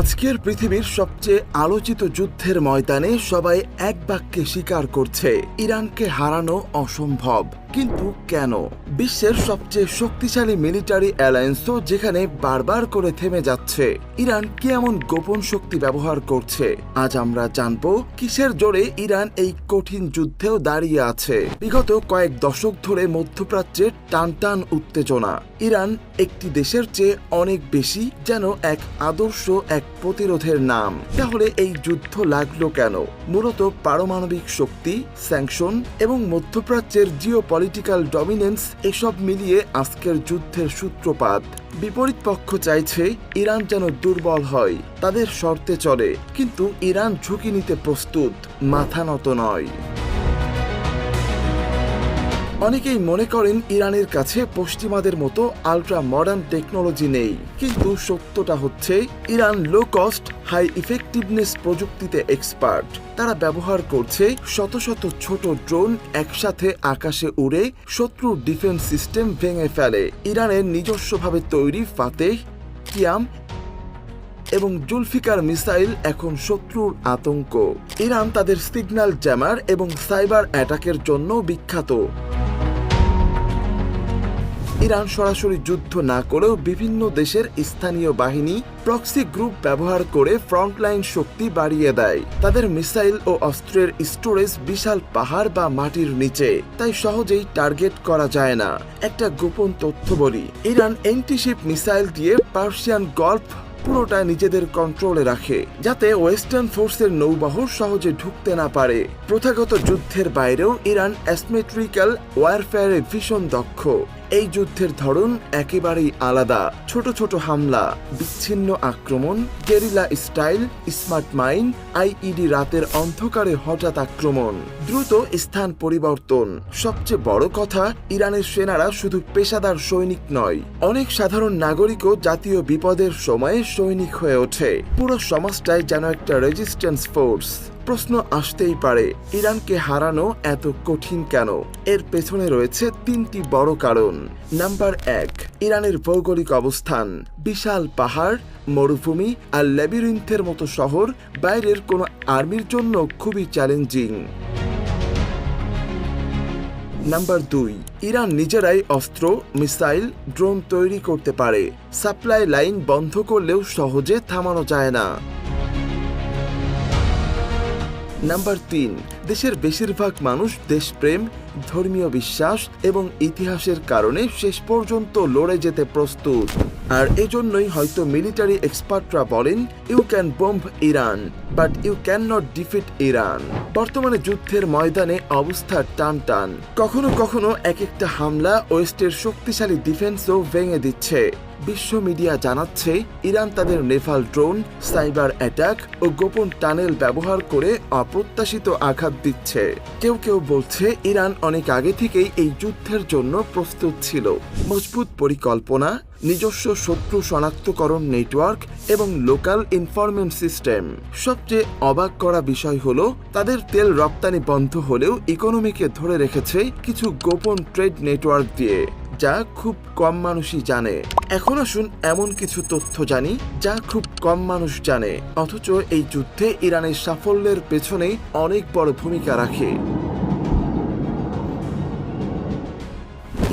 আজকের পৃথিবীর সবচেয়ে আলোচিত যুদ্ধের ময়দানে সবাই এক বাক্যে স্বীকার করছে ইরানকে হারানো অসম্ভব। কিন্তু কেন? বিশ্বের সবচেয়ে শক্তিশালী মিলিটারি অ্যালায়েন্সও যেখানে বারবার করে থেমে যাচ্ছে, ইরান কি এমন গোপন শক্তি ব্যবহার করছে? আজ আমরা জানব কিসের জোরে ইরান এই কঠিন যুদ্ধেও দাঁড়িয়ে আছে। বিগত কয়েক দশক ধরে মধ্যপ্রাচ্যে টান টান উত্তেজনা। ইরান একটি দেশের চেয়ে অনেক বেশি যেন এক আদর্শ, এক প্রতিরোধের নাম। তাহলে এই যুদ্ধ লাগল কেন? মূলত পারমাণবিক শক্তি স্যাংশন এবং মধ্যপ্রাচ্যের জিও পলিটিক্যাল ডমিনেন্স এসব মিলিয়ে আজকের যুদ্ধের সূত্রপাত। বিপরীত পক্ষ চাইছে ইরান যেন দুর্বল হয়, তাদের শর্তে চলে, কিন্তু ইরান ঝুঁকি নিতে প্রস্তুত, মাথা নত নয়। অনেকেই মনে করেন ইরানের কাছে পশ্চিমাদের মতো আলট্রা মডার্ন টেকনোলজি নেই। কিন্তু সত্যটা হচ্ছে, Iran low cost high effectiveness প্রযুক্তিতে এক্সপার্ট তারা ব্যবহার করছে শত শত ছোট ড্রোন একসাথে আকাশে উড়ে শত্রুর ডিফেন্স সিস্টেম ভেঙে ফেলে। ইরানের নিজস্বভাবে তৈরি ফাতেহ, কিয়াম এবং জুলফিকার মিসাইল এখন শত্রুর আতঙ্ক। ইরান তাদের সিগন্যাল জ্যামার এবং সাইবার অ্যাটাকের জন্য বিখ্যাত। ইরান সরাসরি যুদ্ধ না করেও বিভিন্ন দেশের স্থানীয় বাহিনী প্রক্সি গ্রুপ ব্যবহার করে ফ্রন্টলাইন শক্তি বাড়িয়ে দেয়। তাদের মিসাইল ও অস্ত্রের স্টোরেজ বিশাল পাহাড় বা মাটির নিচে, তাই সহজেই টার্গেট করা যায় না। একটা গোপন তথ্য বলি, ইরান এন্টিশিপ মিসাইল দিয়ে পার্সিয়ান গল্ফ পুরোটা নিজেদের কন্ট্রোলে রাখে, যাতে ওয়েস্টার্ন ফোর্সের নৌবাহর সহজে ঢুকতে না পারে। প্রথাগত যুদ্ধের বাইরেও ইরান অ্যাসমেট্রিক্যাল ওয়ারফেয়ারে ভীষণ দক্ষ। এই যুদ্ধের ধরন একেবারেই আলাদা। ছোট ছোট হামলা, বিচ্ছিন্ন আক্রমণ, guerrilla style, smart mine, IED রাতের অন্ধকারে হঠাৎ আক্রমণ, দ্রুত স্থান পরিবর্তন। সবচেয়ে বড় কথা, ইরানের সেনারা শুধু পেশাদার সৈনিক নয়, অনেক সাধারণ নাগরিকও জাতীয় বিপদের সময়ে সৈনিক হয়ে ওঠে। পুরো সমাজটাই যেন একটা রেজিস্ট্যান্স ফোর্স প্রশ্ন আসতেই পারে, ইরানকে হারানো এত কঠিন কেন? এর পেছনে রয়েছে তিনটি বড় কারণ। নাম্বার এক, ইরানের ভৌগোলিক অবস্থান। বিশাল পাহাড়, মরুভূমি আর ল্যাবিরিন্থের মতো শহর বাইরের কোনো আর্মির জন্য খুবই চ্যালেঞ্জিং। নাম্বার দুই, ইরান নিজেরাই অস্ত্র, মিসাইল, ড্রোন তৈরি করতে পারে। সাপ্লাই লাইন বন্ধ করলেও সহজে থামানো যায় না। নাম্বার তিন, দেশের বেশিরভাগ মানুষ দেশপ্রেম, ধর্মীয় বিশ্বাস এবং ইতিহাসের কারণে শেষ পর্যন্ত লড়ে যেতে প্রস্তুত। আর এজন্যই হয়তো মিলিটারি এক্সপার্টরা বলেন you can bomb Iran but you can not defeat Iran বর্তমানে যুদ্ধের ময়দানে অবস্থা টান টান কখনো কখনো এক একটা হামলা ওয়েস্টের শক্তিশালী ডিফেন্সও ভেঙে দিচ্ছে। বিশ্ব মিডিয়া জানাচ্ছে, ইরান তাদের নেভাল ড্রোন, সাইবার অ্যাটাক ও গোপন টানেল ব্যবহার করে অপ্রত্যাশিত আঘাত দিচ্ছে। কেউ কেউ বলছে, ইরান অনেক আগে থেকেই এই যুদ্ধের জন্য প্রস্তুত ছিল। মজবুত পরিকল্পনা নিজস্ব শত্রু শনাক্তকরণ নেটওয়ার্ক এবং লোকাল ইনফরমেন্ট সিস্টেম। সবচেয়ে অবাক করা বিষয় হল, তাদের তেল রপ্তানি বন্ধ হলেও ইকোনমিকে ধরে রেখেছে কিছু গোপন ট্রেড নেটওয়ার্ক দিয়ে, যা খুব কম মানুষই জানে। এখন আসুন এমন কিছু তথ্য জানি, যা খুব কম মানুষ জানে, অথচ এই যুদ্ধে ইরানের সাফল্যের পেছনে অনেক বড় ভূমিকা রাখে।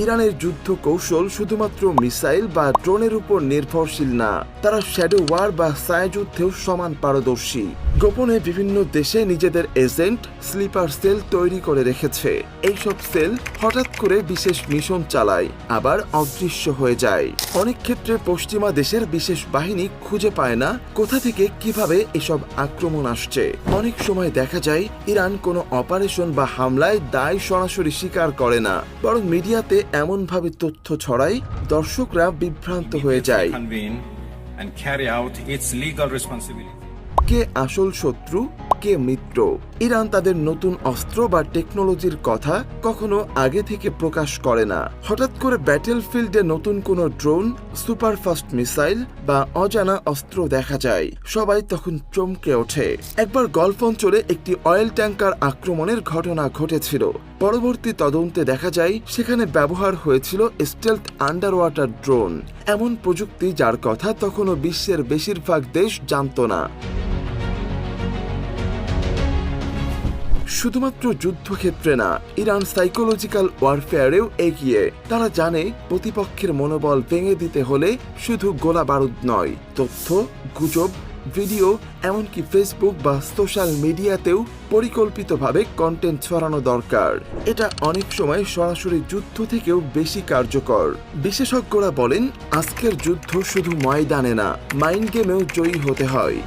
ইরানের যুদ্ধ কৌশল শুধুমাত্র মিসাইল বা ড্রোনের উপর নির্ভরশীল না, তারা শ্যাডো ওয়ার বা ছায়াযুদ্ধেও সমান পারদর্শী। গোপনে বিভিন্ন দেশে নিজেদের এজেন্ট স্লিপার সেল তৈরি করে রেখেছে। এইসব সেল হঠাৎ করে বিশেষ মিশন চালায়, আবার অদৃশ্য হয়ে যায়। অনেক ক্ষেত্রে পশ্চিমা দেশের বিশেষ বাহিনী খুঁজে পায় না কোথা থেকে কীভাবে এসব আক্রমণ আসছে। অনেক সময় দেখা যায়, ইরান কোনো অপারেশন বা হামলায় দায় সরাসরি স্বীকার করে না, বরং মিডিয়াতে এমনভাবে তথ্য ছড়ায়, দর্শকরা বিভ্রান্ত হয়ে যায়। And carry out its legal responsibility. কে আসল শত্রু, কে মিত্র? ইরান তাদের নতুন অস্ত্র বা টেকনোলজির কথা কখনো আগে থেকে প্রকাশ করে না। হঠাৎ করে ব্যাটেলফিল্ডে নতুন কোনো ড্রোন সুপারফাস্ট মিসাইল বা অজানা অস্ত্র দেখা যায়। সবাই তখন চমকে ওঠে। একবার গল্ফ অঞ্চলে একটি অয়েল ট্যাঙ্কার আক্রমণের ঘটনা ঘটেছিল। পরবর্তী তদন্তে দেখা যায়, সেখানে ব্যবহার হয়েছিল স্টেলথ আন্ডার ওয়াটার ড্রোন এমন প্রযুক্তি যার কথা তখনও বিশ্বের বেশিরভাগ দেশ জানত না। শুধুমাত্র যুদ্ধক্ষেত্রে না, ইরান সাইকোলজিক্যাল ওয়ারফেয়ারেও এগিয়ে। তারা জানে, প্রতিপক্ষের মনোবল ভেঙে দিতে হলে শুধু গোলা বারুদ নয়, তথ্য, গুজব, ভিডিও, এমনকি ফেসবুক বা সোশ্যাল মিডিয়াতেও পরিকল্পিতভাবে কন্টেন্ট ছড়ানো দরকার। এটা অনেক সময় সরাসরি যুদ্ধ থেকেও বেশি কার্যকর। বিশেষজ্ঞরা বলেন, আজকের যুদ্ধ শুধু ময়দানে না, মাইন্ড গেমেও জয়ী হতে হয়।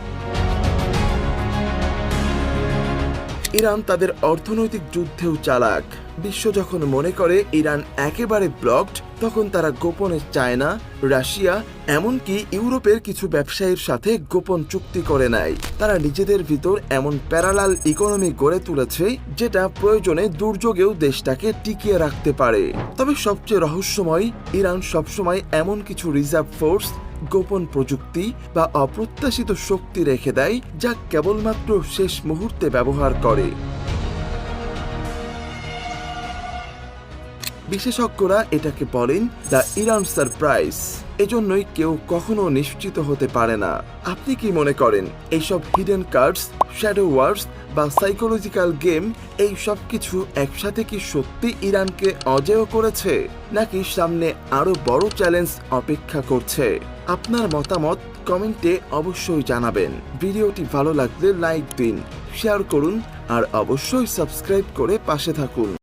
ইরান তাদের অর্থনৈতিক যুদ্ধেও চালাক। বিশ্ব যখন মনে করে ইরান একেবারে ব্লকড তখন তারা গোপনে চায়না, রাশিয়া, এমনকি ইউরোপের কিছু ব্যবসায়ীর সাথে গোপন চুক্তি করে নেয়। তারা নিজেদের ভিতর এমন প্যারালাল ইকোনমি গড়ে তুলেছে, যেটা প্রয়োজনে দুর্যোগেও দেশটাকে টিকিয়ে রাখতে পারে। তবে সবচেয়ে রহস্যময়, ইরান সবসময় এমন কিছু রিজার্ভ ফোর্স গোপন প্রযুক্তি বা অপ্রত্যাশিত শক্তি রেখে দেয় যা কেবলমাত্র শেষ মুহূর্তে ব্যবহার করে। বিশেষজ্ঞরা এটাকে বলেন দ্য ইরান সারপ্রাইজ এজন্যই কেউ কখনো নিশ্চিত হতে পারে না। আপনি কি মনে করেন, এইসব হিডেন কার্ডস, শ্যাডো ওয়ার্স বা সাইকোলজিক্যাল গেম, এই সব কিছু একসাথে কি সত্যি ইরানকে অজেয় করেছে? নাকি সামনে আরও বড় চ্যালেঞ্জ অপেক্ষা করছে? আপনার মতামত কমেন্টে অবশ্যই জানাবেন। ভিডিওটি ভালো লাগলে লাইক দিন, শেয়ার করুন, আর অবশ্যই সাবস্ক্রাইব করে পাশে থাকুন।